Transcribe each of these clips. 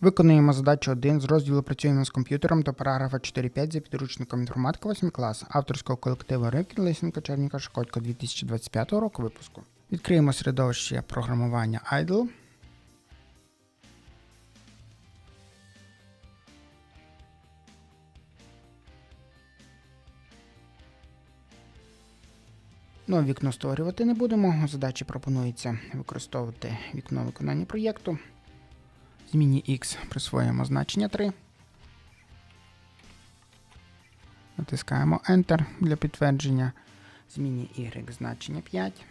Виконуємо задачу 1 з розділу Працюємо з комп'ютером до параграфа 4.5 за підручником інформатика 8 клас авторського колективу Рикін Лисенка Черніка Шкодько 2025 року випуску. Відкриємо середовище програмування IDLE. Ну, вікно створювати не будемо. Задачі пропонується використовувати вікно виконання проєкту. Зміні X присвоїмо значення 3. Натискаємо Enter для підтвердження. Зміні Y значення 5.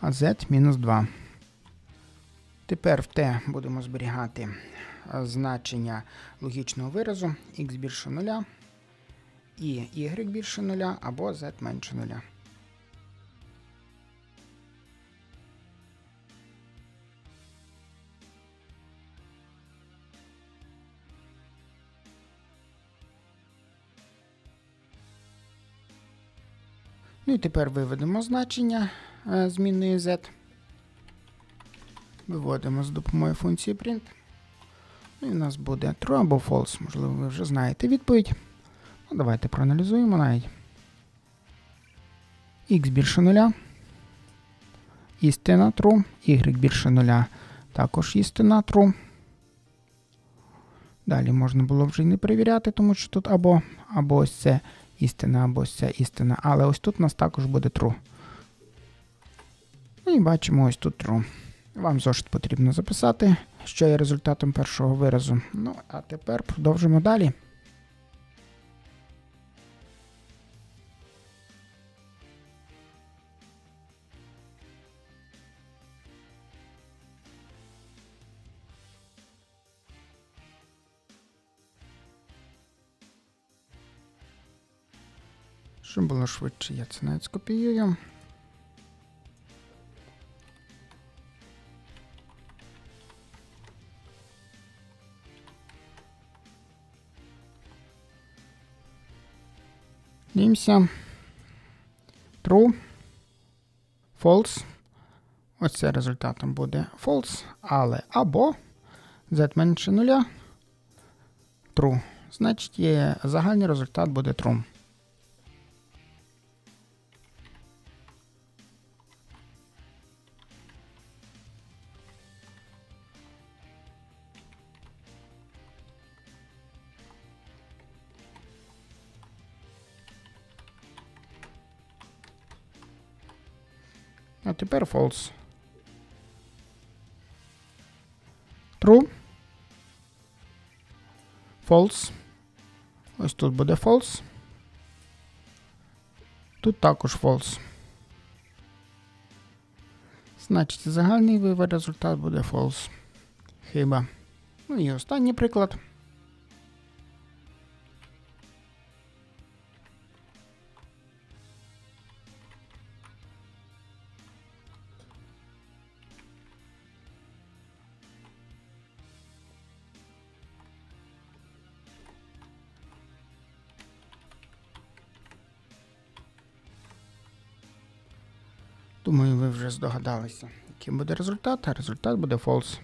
А Z мінус 2. Тепер в T будемо зберігати е, значення логічного виразу x більше 0 і y більше 0 або z менше 0. Ну і тепер виведемо значення е, змінної z. Виводимо з допомогою функції print. Ну і в нас буде true або false. Можливо, ви вже знаєте відповідь. Ну, давайте проаналізуємо навіть. x більше 0. Істина true. y більше 0. Також істина true. Далі можна було вже й не перевіряти, тому що тут або, або ось це істина, або це істина. Але ось тут у нас також буде true. Ну і бачимо ось тут true. Вам зошит потрібно записати, що є результатом першого виразу. Ну, а тепер продовжимо далі. Щоб було швидше, я це навіть скопіюю. Дивимося. True. False. Ось це результатом буде false, але або z менше нуля. True. Значить, загальний результат буде true. А тепер false. True. False. Ось тут буде false. Тут також false. Значить, загальний вивод результат буде false. Хіба. Ну і останній приклад. Думаю, ви вже здогадалися, яким буде результат, а результат буде false.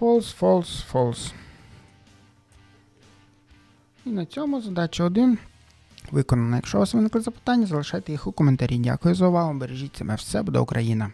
False, false, false. І на цьому задача 1 виконана. Якщо у вас виникли запитання, залишайте їх у коментарі. Дякую за увагу. Бережіть себе. Все буде Україна.